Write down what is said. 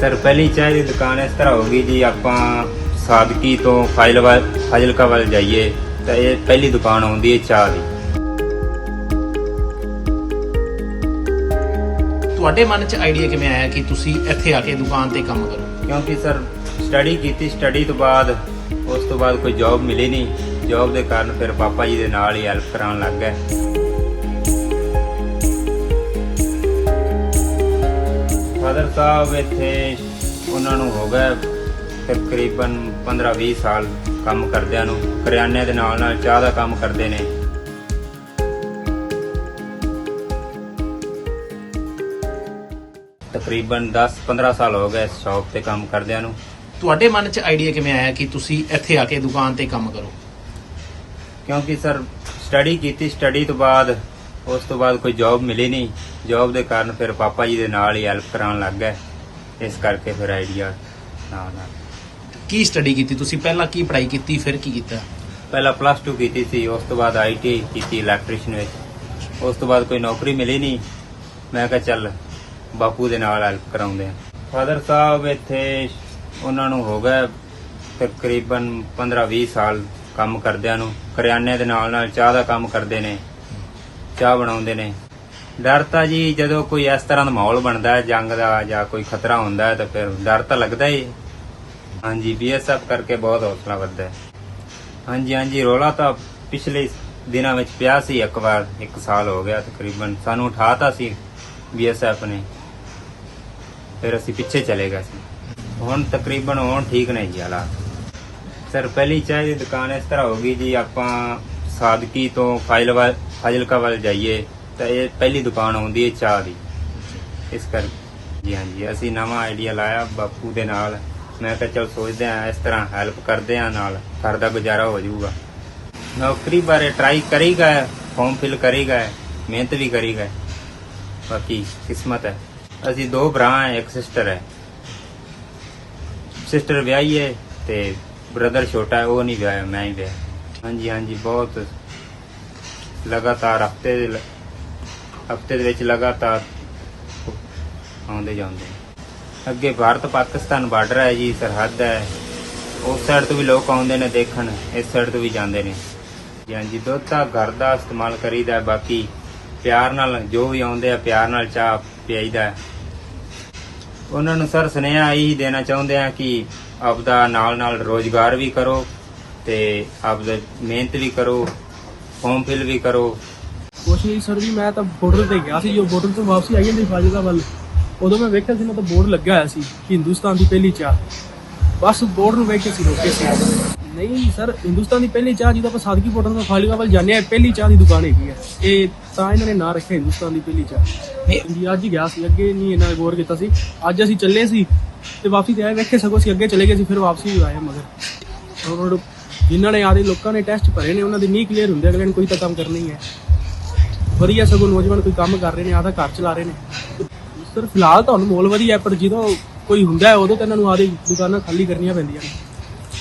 Sir ਪਹਿਲੀ ਚਾਹ ਦੀ ਦੁਕਾਨ ਇਸ ਤਰ੍ਹਾਂ ਹੋਗੀ ਜੀ ਆਪਾਂ ਸਾਦਕੀ ਤੋਂ ਫਾਜ਼ਿਲ ਵੱਲ ਫਾਜ਼ਿਲਕਾ ਵੱਲ ਜਾਈਏ ਤਾਂ ਇਹ ਪਹਿਲੀ ਦੁਕਾਨ ਆਉਂਦੀ ਹੈ ਚਾਹ ਦੀ। ਤੁਹਾਡੇ ਮਨ 'ਚ ਆਈਡੀਆ ਕਿਵੇਂ ਆਇਆ ਕਿ ਤੁਸੀਂ ਇੱਥੇ ਆ ਕੇ ਦੁਕਾਨ ਤੇ ਕੰਮ ਕਰੋ? ਕਿਉਂਕਿ ਸਰ ਸਟੱਡੀ ਕੀਤੀ ਸਟੱਡੀ ਤੋਂ ਬਾਅਦ ਉਸ ਤੋਂ ਬਾਅਦ ਕੋਈ ਜੌਬ ਮਿਲੀ ਨਹੀਂ। ਜੌਬ ਦੇ ਕਾਰਨ ਫਿਰ ਪਾਪਾ ਜੀ ਦੇ ਨਾਲ ਹੀ ਹੈਲਪ ਕਰਾਉਣ ਲੱਗ ਗਏ। ਸਾਹਿਬ ਇੱਥੇ ਉਹਨਾਂ ਨੂੰ ਹੋ ਗਿਆ ਤਕਰੀਬਨ 15-20 ਸਾਲ ਕੰਮ ਕਰਦਿਆਂ ਨੂੰ ਕਰਿਆਨੇ ਦੇ ਨਾਲ ਨਾਲ ਚਾਹ ਦਾ ਕੰਮ ਕਰਦੇ ਨੇ। ਤਕਰੀਬਨ 10-15 ਸਾਲ ਹੋ ਗਏ ਸ਼ੌਪ ਤੇ ਕੰਮ ਕਰਦਿਆਂ ਨੂੰ। ਤੁਹਾਡੇ ਮਨ 'ਚ ਆਈਡੀਆ ਕਿਵੇਂ ਆਇਆ ਕਿ ਤੁਸੀਂ ਇੱਥੇ ਆ ਕੇ ਦੁਕਾਨ ਤੇ ਕੰਮ ਕਰੋ? ਕਿਉਂਕਿ ਸਰ ਸਟੱਡੀ ਕੀਤੀ ਸਟੱਡੀ ਤੋਂ ਬਾਅਦ ਉਸ ਤੋਂ ਬਾਅਦ ਕੋਈ ਜੌਬ ਮਿਲੀ ਨਹੀਂ। ਜੌਬ ਦੇ ਕਾਰਨ ਫਿਰ ਪਾਪਾ ਜੀ ਦੇ ਨਾਲ ਹੀ ਹੈਲਪ ਕਰਾਉਣ ਲੱਗ ਗਏ। ਇਸ ਕਰਕੇ ਫਿਰ ਆਈਡੀਆ ਨਾਲ ਨਾਲ। ਕੀ ਸਟੱਡੀ ਕੀਤੀ ਤੁਸੀਂ? ਪਹਿਲਾਂ ਕੀ ਪੜ੍ਹਾਈ ਕੀਤੀ ਫਿਰ ਕੀ ਕੀਤਾ? ਪਹਿਲਾਂ ਪਲੱਸ 2 ਕੀਤੀ ਸੀ ਉਸ ਤੋਂ ਬਾਅਦ ਆਈਟੀ ਕੀਤੀ ਇਲੈਕਟ੍ਰੀਸ਼ੀਅਨ ਵਿੱਚ। ਉਸ ਤੋਂ ਬਾਅਦ ਕੋਈ ਨੌਕਰੀ ਮਿਲੀ ਨਹੀਂ। ਮੈਂ ਕਿਹਾ ਚੱਲ ਬਾਪੂ ਦੇ ਨਾਲ ਹੈਲਪ ਕਰਾਉਂਦੇ ਆ ਫਾਦਰ ਸਾਹਿਬ ਇੱਥੇ ਉਹਨਾਂ ਨੂੰ ਹੋ ਗਿਆ ਤਕਰੀਬਨ 15-20 ਸਾਲ ਕੰਮ ਕਰਦਿਆਂ ਨੂੰ। ਕਰਿਆਨੇ ਦੇ ਨਾਲ ਨਾਲ ਚਾਹ ਦਾ ਕੰਮ ਕਰਦੇ ਨੇ। ਚਾਹ ਬਣਾਉਂਦੇ ਨੇ। ਡਰ ਤਾਂ ਜੀ ਜਦੋਂ ਕੋਈ ਇਸ ਤਰ੍ਹਾਂ ਦਾ ਮਾਹੌਲ ਬਣਦਾ ਹੈ, ਜੰਗ ਦਾ ਜਾਂ ਕੋਈ ਖਤਰਾ ਹੁੰਦਾ ਹੈ ਤਾਂ ਫਿਰ ਡਰ ਤਾਂ ਲੱਗਦਾ ਹੀ ਹੈ। ਹਾਂਜੀ, ਬੀਐਸਐਫ ਕਰਕੇ ਬਹੁਤ ਹੌਸਲਾ ਵੱਧਦਾ ਹੈ। ਹਾਂਜੀ ਹਾਂਜੀ, ਰੋਲਾ ਤਾਂ ਪਿਛਲੇ ਦਿਨਾਂ ਵਿੱਚ ਪਿਆ ਸੀ, ਇੱਕ ਵਾਰ, ਇੱਕ ਸਾਲ ਹੋ ਗਿਆ ਤਕਰੀਬਨ। ਸਾਨੂੰ ਉਠਾਤਾ ਸੀ ਬੀਐਸਐਫ ਨੇ। ਫਿਰ ਅਸੀਂ ਪਿੱਛੇ ਚਲੇ ਗਏ ਸੀ। ਹੁਣ ਤਕਰੀਬਨ ਹੁਣ ਠੀਕ ਨਹੀਂ ਜੀ ਹਾਲਾਤ। ਸਰ, ਪਹਿਲੀ ਚਾਹ ਦੀ ਦੁਕਾਨ ਇਸ ਤਰ੍ਹਾਂ ਹੋ ਗਈ ਜੀ, ਆਪਾਂ ਸਾਦਕੀ ਤੋਂ ਫਾਈਲ ਵੱਲ ਫਾਜ਼ਿਲਕਾ ਵੱਲ ਜਾਈਏ, ਤਾਂ ਇਹ ਪਹਿਲੀ ਦੁਕਾਨ ਆਉਂਦੀ ਹੈ ਚਾਹ ਦੀ। ਇਸ ਕਰਕੇ ਜੀ ਹਾਂਜੀ ਅਸੀਂ ਨਵਾਂ ਆਈਡੀਆ ਲਾਇਆ ਬਾਪੂ ਦੇ ਨਾਲ। ਮੈਂ ਕਿਹਾ ਚਲ ਸੋਚਦੇ ਆ ਇਸ ਤਰ੍ਹਾਂ ਹੈਲਪ ਕਰਦੇ ਆ ਨਾਲ, ਘਰ ਦਾ ਗੁਜ਼ਾਰਾ ਹੋ ਜਾਊਗਾ। ਨੌਕਰੀ ਬਾਰੇ ਟਰਾਈ ਕਰੀ ਗਏ ਫਾਰਮ ਫਿਲ ਕਰੀ ਮਿਹਨਤ ਵੀ ਕਰੀ ਬਾਕੀ ਕਿਸਮਤ ਹੈ। ਅਸੀਂ ਦੋ ਭਰਾ ਹੈ, ਇੱਕ ਸਿਸਟਰ ਹੈ। ਸਿਸਟਰ ਵਿਆਹੀ ਹੈ ਤੇ ਬ੍ਰਦਰ ਛੋਟਾ ਹੈ, ਉਹ ਨਹੀਂ ਵਿਆਹਿਆ, ਮੈਂ ਹੀ ਵਿਆਹਿਆ। ਹਾਂਜੀ ਹਾਂਜੀ, ਬਹੁਤ ਲਗਾਤਾਰ ਹਫ਼ਤੇ ਦੇ ਹਫ਼ਤੇ ਦੇ ਵਿੱਚ ਲਗਾਤਾਰ ਆਉਂਦੇ ਜਾਂਦੇ ਅੱਗੇ ਭਾਰਤ ਪਾਕਿਸਤਾਨ ਬਾਰਡਰ ਹੈ ਜੀ, ਸਰਹੱਦ ਹੈ। ਉਸ ਸਾਈਡ ਤੋਂ ਵੀ ਲੋਕ ਆਉਂਦੇ ਨੇ ਦੇਖਣ, ਇਸ ਸਾਈਡ ਤੋਂ ਵੀ ਜਾਂਦੇ ਨੇ। ਜੀ ਹਾਂਜੀ ਦੁੱਧ ਤਾਂ ਘਰ ਦਾ ਇਸਤੇਮਾਲ ਕਰੀਦਾ ਬਾਕੀ ਪਿਆਰ ਨਾਲ ਜੋ ਵੀ ਆਉਂਦੇ ਆ, ਪਿਆਰ ਨਾਲ ਚਾਹ ਪਿਆਈਦਾ ਉਹਨਾਂ ਨੂੰ ਸਰ ਸੁਨੇਹਾ ਇਹੀ ਦੇਣਾ ਚਾਹੁੰਦੇ ਆ ਕਿ ਆਪਦਾ ਨਾਲ ਨਾਲ ਰੋਜ਼ਗਾਰ ਵੀ ਕਰੋ ਤੇ ਆਪਦਾ ਮਿਹਨਤ ਵੀ ਕਰੋ ਫਾਰਮ ਫਿਲ ਵੀ ਕਰੋ। ਕੁਛ ਨਹੀਂ ਸਰ ਜੀ ਮੈਂ ਤਾਂ ਬਾਰਡਰ ਤੇ ਗਿਆ ਸੀ ਜੋ ਬਾਰਡਰ ਤੋਂ ਵਾਪਸੀ ਆਈ ਜਾਂਦੀ ਫਾਜ਼ਿਲਕਾ ਵੱਲ। ਉਦੋਂ ਮੈਂ ਵੇਖਿਆ ਸੀ ਨਾ ਤਾਂ ਬੋਰਡ ਲੱਗਿਆ ਹੋਇਆ ਸੀ ਕਿ ਹਿੰਦੁਸਤਾਨ ਦੀ ਪਹਿਲੀ ਚਾਹ। ਬਸ ਬੋਰਡ ਨੂੰ ਵੇਖ ਕੇ ਸੀ ਰੋਕੇ ਸੀ। ਨਹੀਂ ਸਰ ਹਿੰਦੁਸਤਾਨ ਦੀ ਪਹਿਲੀ ਚਾਹ ਜਿਹਦਾ ਆਪਾਂ ਸਾਦਕੀ ਬਾਰਡਰ ਤੋਂ ਫਾਜ਼ਿਲਕਾ ਵੱਲ ਜਾਂਦੇ ਆ ਪਹਿਲੀ ਚਾਹ ਦੀ ਦੁਕਾਨ ਹੈਗੀ ਹੈ। ਇਹ ਤਾਂ ਇਹਨਾਂ ਨੇ ਨਾਂ ਰੱਖਿਆ ਹਿੰਦੁਸਤਾਨ ਦੀ ਪਹਿਲੀ ਚਾਹ। ਨਹੀਂ। ਅੱਜ ਹੀ ਗਿਆ ਸੀ ਅੱਗੇ ਨਹੀਂ ਇਹਨਾਂ ਨੇ ਗੌਰ ਕੀਤਾ ਸੀ। ਅੱਜ ਅਸੀਂ ਚੱਲੇ ਸੀ ਤੇ ਵਾਪਸੀ ਤੇ ਆਏ ਵੇਖੇ ਸਗੋਂ ਅਸੀਂ ਅੱਗੇ ਚਲੇ ਗਏ ਸੀ ਫਿਰ ਵਾਪਸੀ ਆਏ ਮਗਰ। ਹੁਣ ਜਿਨ੍ਹਾਂ ਨੇ ਆਦੇ ਲੋਕਾਂ ਨੇ ਟੈਸਟ ਭਰੇ ਨੇ, ਉਹਨਾਂ ਦੇ ਨਹੀਂ ਕਲੀਅਰ ਹੁੰਦੇ ਅਗਲੇ ਨੂੰ ਕੋਈ ਤਾਂ ਕੰਮ ਕਰਨਾ ਹੀ ਹੈ। ਵਧੀਆ ਸਗੋਂ ਨੌਜਵਾਨ ਕੋਈ ਕੰਮ ਕਰ ਰਹੇ ਨੇ ਆਦਾ ਘਰ ਚਲਾ ਰਹੇ ਨੇ। ਸਰ, ਫਿਲਹਾਲ ਤੁਹਾਨੂੰ ਮੋਲ ਵਧੀਆ ਪਰ ਜਦੋਂ ਕੋਈ ਹੁੰਦਾ ਹੈ, ਉਦੋਂ ਤਾਂ ਇਹਨਾਂ ਨੂੰ ਆਦੇ ਦੁਕਾਨਾਂ ਖਾਲੀ ਕਰਨੀਆਂ ਪੈਂਦੀਆਂ ਨੇ।